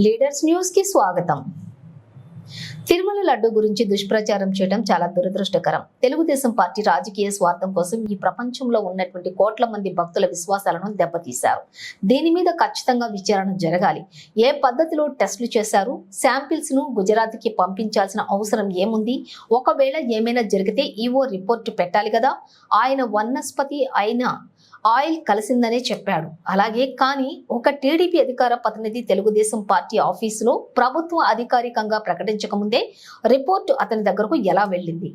Leaders న్యూస్కి స్వాగతం. తిరుమల లడ్డు గురించి దుష్ప్రచారం చేయడం చాలా దురదృష్టకరం. తెలుగుదేశం పార్టీ రాజకీయ స్వార్థం కోసం ఈ ప్రపంచంలో ఉన్నటువంటి కోట్ల మంది భక్తుల విశ్వాసాలను దెబ్బతీశారు. దీని మీద ఖచ్చితంగా విచారణ జరగాలి. ఏ పద్ధతిలో టెస్టులు చేశారు? శాంపిల్స్ను గుజరాత్కి పంపించాల్సిన అవసరం ఏముంది? ఒకవేళ ఏమైనా జరిగితే ఈవో రిపోర్ట్ పెట్టాలి కదా? ఆయన వనస్పతి అయిన ఆయిల్ కలిసిందనే చెప్పాడు. అలాగే కానీ ఒక టీడీపీ అధికార ప్రతినిధి తెలుగుదేశం పార్టీ ఆఫీసులో ప్రభుత్వం అధికారికంగా ప్రకటించకముందే రిపోర్టు అతని దగ్గరకు ఎలా వెళ్ళింది?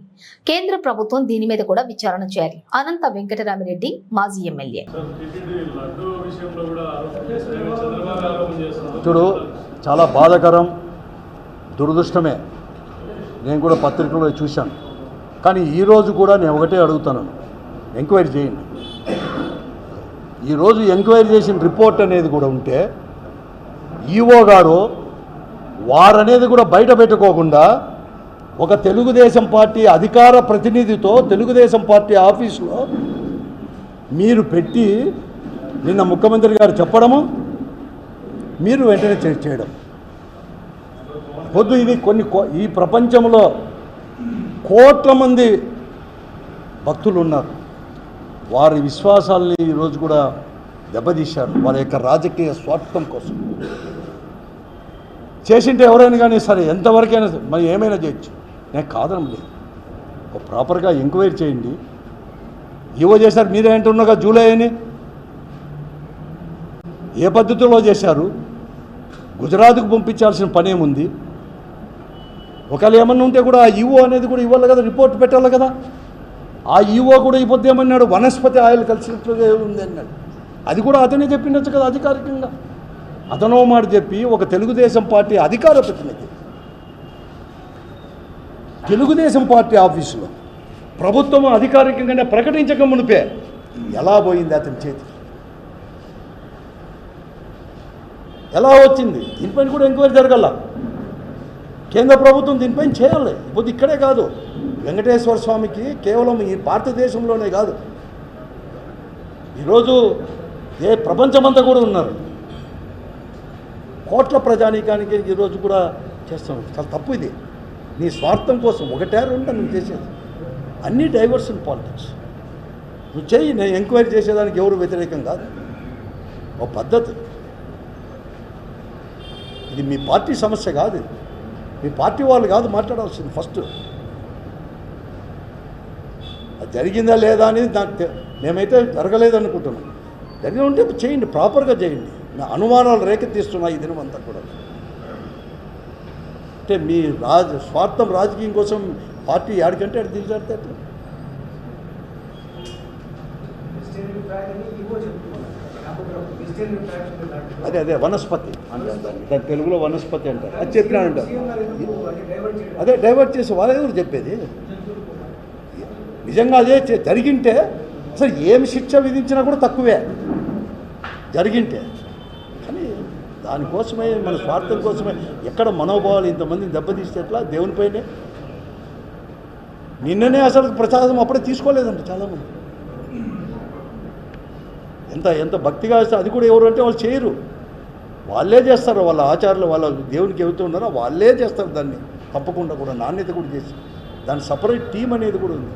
కేంద్ర ప్రభుత్వం దీని మీద కూడా విచారణ చేయాలి. అనంత వెంకటరామిరెడ్డి మాజీ ఎమ్మెల్యే. ఇప్పుడు చూడు చాలా బాధాకరం దురదృష్టమే. నేను కూడా పత్రికలో చూశాను. కానీ ఈరోజు కూడా నేను ఒకటే అడుగుతాను. ఎంక్వైరీ చేయండి. ఈరోజు ఎంక్వైరీ చేసిన రిపోర్ట్ అనేది కూడా ఉంటే ఈఓ గారు వారనేది కూడా బయట పెట్టుకోకుండా ఒక తెలుగుదేశం పార్టీ అధికార ప్రతినిధితో తెలుగుదేశం పార్టీ ఆఫీసులో మీరు పెట్టి నిన్న ముఖ్యమంత్రి గారు చెప్పడము మీరు వెంటనే చేయడం. పొద్దు ఇది కొన్ని కో- ఈ ప్రపంచంలో కోట్ల మంది భక్తులు ఉన్నారు. వారి విశ్వాసాల్ని ఈరోజు కూడా దెబ్బతీశారు. వారి యొక్క రాజకీయ స్వార్థం కోసం. చేసింటే ఎవరైనా కానీ సరే ఎంతవరకైనా మరి ఏమైనా చేయొచ్చు. నేను కాదనం లేదు. ఒక ప్రాపర్గా ఎంక్వైరీ చేయండి. ఏవో చేశారు మీరే అంటున్నాగా జూలై అని? ఏ పద్ధతిలో చేశారు? గుజరాత్కు పంపించాల్సిన పనేముంది ఒకవేళ ఏమన్నా ఉంటే కూడా ఇవో అనేది కూడా ఇవ్వాలి కదా రిపోర్ట్ పెట్టాలి కదా. ఆ ఈవో కూడా ఈ పొద్దు ఏమన్నాడు? వనస్పతి ఆయిల్ కలిసినట్లుగా ఉంది అన్నాడు. అది కూడా అతనే చెప్పిండొచ్చు కదా అధికారికంగా. అతనో మాట చెప్పి ఒక తెలుగుదేశం పార్టీ అధికార ప్రతినిధి తెలుగుదేశం పార్టీ ఆఫీసులో ప్రభుత్వం అధికారికంగానే ప్రకటించక మునిపే ఎలా పోయింది అతని చేతికి ఎలా వచ్చింది? దీనిపైన కూడా ఎంక్వైరీ జరగల. కేంద్ర ప్రభుత్వం దీనిపైన చేయాలి. ఇప్పుడు ఇక్కడే కాదు. వెంకటేశ్వర స్వామికి కేవలం ఈ భారతదేశంలోనే కాదు. ఈరోజు ఏ ప్రపంచమంతా కూడా ఉన్నారు. కోట్ల ప్రజానీకానికి ఈరోజు కూడా చేస్తాం. చాలా తప్పు ఇది. నీ స్వార్థం కోసం ఒకటే రెండు నువ్వు చేసేది. అన్నీ డైవర్షన్ పాలిటిక్స్. నువ్వు చెయ్యి నేను ఎంక్వైరీ చేసేదానికి ఎవరు వ్యతిరేకం కాదు. ఒక పద్ధతి. ఇది మీ పార్టీ సమస్య కాదు మీ పార్టీ వాళ్ళు కాదు మాట్లాడాల్సింది ఫస్ట్. జరిగిందా లేదా అనేది నాకు తె- మేమైతే జరగలేదు అనుకుంటున్నాం జరిగి ఉంటే చేయండి ప్రాపర్గా చేయండి. నా అనుమానాలు రేకెత్తిస్తున్నాయి ఈ దినం అంతా కూడా. అంటే మీ రాజ స్వార్థం రాజకీయం కోసం పార్టీ యాడికంటే అటు దిగజారితే అట్లా వెజిటేరియన్ ఫ్యాట్ అని ఇవో చెప్తున్నారు కాకపోతే ఒక వెజిటేరియన్ ఫ్యాట్ ఉంది దాంట్లో. అదే అదే వనస్పతి. అంటారు దాన్ని తెలుగులో వనస్పతి అంటారు. అది డైవర్ట్ చేయడం? అదే డైవర్ట్ చేసి వాళ్ళే ఎవరు చెప్పేది. నిజంగా అదే జరిగింటే అసలు ఏమి శిక్ష విధించినా కూడా తక్కువే. జరిగింటే. కానీ దానికోసమే మన స్వార్థం కోసమే ఎక్కడ మనోభావాలు ఇంతమందిని దెబ్బతీస్తే ఎట్లా? దేవునిపైనే నిన్ననే అసలు ప్రసాదం అప్పుడే తీసుకోలేదంట చాలామంది. ఎంత ఎంత భక్తిగా వేస్తే అది కూడా ఎవరు అంటే వాళ్ళు చేయరు. వాళ్ళే చేస్తారు వాళ్ళ ఆచారాలు వాళ్ళ దేవునికి ఎవరితో ఉన్నారో వాళ్ళే చేస్తారు దాన్ని. తప్పకుండా కూడా నాణ్యత కూడా చేసి. దాని సపరేట్ టీం అనేది కూడా ఉంది.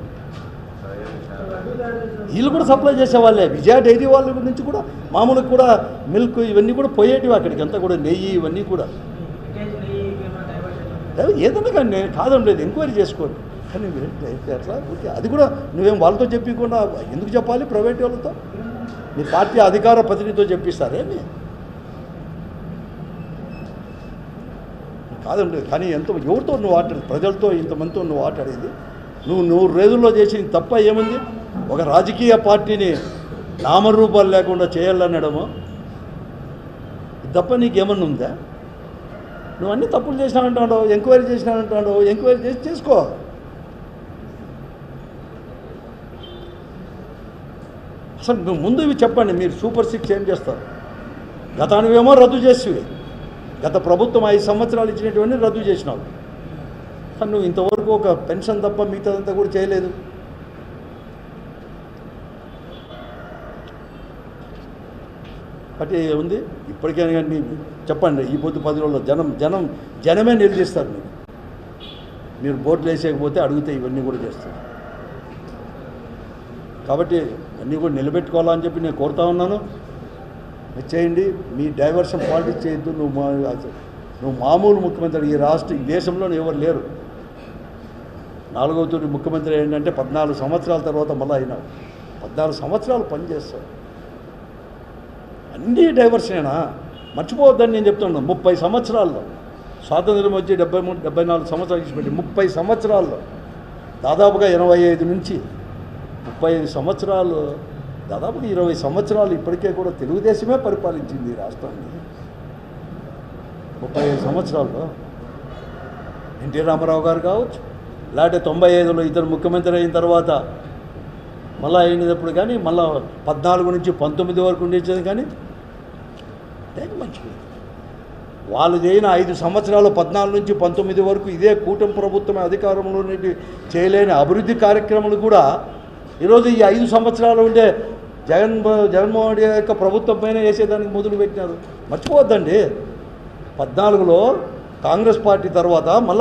వీళ్ళు కూడా సప్లై చేసేవాళ్ళే. విజయ డైరీ వాళ్ళ నుంచి కూడా మామూలుగా కూడా మిల్క్ ఇవన్నీ కూడా పోయేటివి అక్కడికి. అంతా కూడా నెయ్యి ఇవన్నీ కూడా. ఏదన్నా కానీ నేను కాదని లేదు ఎంక్వైరీ చేసుకోండి. కానీ ఎట్లా అది కూడా నువ్వేం వాళ్ళతో చెప్పకుండా ఎందుకు చెప్పాలి ప్రైవేట్ వాళ్ళతో? నీ పార్టీ అధికార ప్రతినిధితో చెప్పిస్తారేమి కాదండి కానీ ఎంత ఎవరితో నువ్వు ఆటాడు ప్రజలతో ఇంతమందితో నువ్వు ఆటాడేది నువ్వు నూరు రోజుల్లో చేసిన తప్ప ఏముంది? ఒక రాజకీయ పార్టీని నామరూపాలు లేకుండా చేయాలనడము తప్ప నీకేమన్నా ఉందా? నువ్వు అన్ని తప్పులు చేసినావంటాడు ఎంక్వైరీ చేసినావంటాడు ఎంక్వైరీ చేసి చేసుకో. అసలు నువ్వు ముందు ఇవి చెప్పండి మీరు సూపర్ సిక్స్ ఏం చేస్తారు? గతానివేమో రద్దు చేసివి. గత ప్రభుత్వం ఐదు సంవత్సరాలు ఇచ్చినటువంటి రద్దు చేసినావు. నువ్వు ఇంతవరకు ఒక పెన్షన్ తప్ప మిగతాదంతా కూడా చేయలేదు. బట్టి ఉంది. ఇప్పటికైనా కానీ చెప్పండి ఈ పొద్దు పది రోజుల్లో జనం జనం జనమే నిలదీస్తారు మీరు. మీరు బోట్లు వేసేయకపోతే అడిగితే ఇవన్నీ కూడా చేస్తారు. కాబట్టి అన్నీ కూడా నిలబెట్టుకోవాలని చెప్పి నేను కోరుతా ఉన్నాను. చేయండి మీ డైవర్షన్ పాలిటిక్స్ చేయొద్దు. నువ్వు మా నువ్వు మామూలు ముఖ్యమంత్రి ఈ రాష్ట్ర ఈ దేశంలో ఎవరు లేరు. నాలుగవ తూరి ముఖ్యమంత్రి ఏంటంటే పద్నాలుగు సంవత్సరాల తర్వాత మళ్ళీ అయినావు పద్నాలుగు సంవత్సరాలు పనిచేస్తావు. అన్నీ డైవర్షనేనా మర్చిపోవద్దని నేను చెప్తున్నాను ముప్పై సంవత్సరాల్లో. స్వాతంత్రం వచ్చి డెబ్బై మూడు డెబ్బై నాలుగు సంవత్సరాలు ఇచ్చిపెట్టి ముప్పై సంవత్సరాల్లో. దాదాపుగా ఎనభై ఐదు నుంచి ముప్పై ఐదు సంవత్సరాలు దాదాపుగా ఇరవై సంవత్సరాలు ఇప్పటికే కూడా తెలుగుదేశమే పరిపాలించింది ఈ రాష్ట్రాన్ని. ముప్పై ఐదు సంవత్సరాల్లో ఎన్టీ రామారావు గారు కావచ్చు లేకపోతే తొంభై ఐదులో ఇద్దరు ముఖ్యమంత్రి అయిన తర్వాత మళ్ళీ అయినప్పుడు కానీ మళ్ళీ పద్నాలుగు నుంచి పంతొమ్మిది వరకు ఉండేది కానీ దానికి మంచిది? వాళ్ళు చేయన ఐదు సంవత్సరాలు పద్నాలుగు నుంచి పంతొమ్మిది వరకు ఇదే కూటమి ప్రభుత్వం అధికారంలో నుండి చేయలేని అభివృద్ధి కార్యక్రమాలు కూడా ఈరోజు ఈ ఐదు సంవత్సరాలు ఉండే జగన్ జగన్మోహన్ రెడ్డి యొక్క ప్రభుత్వం పైన వేసేదానికి మొదలు పెట్టినారు మర్చిపోవద్దండి. పద్నాలుగులో కాంగ్రెస్ పార్టీ తర్వాత మళ్ళీ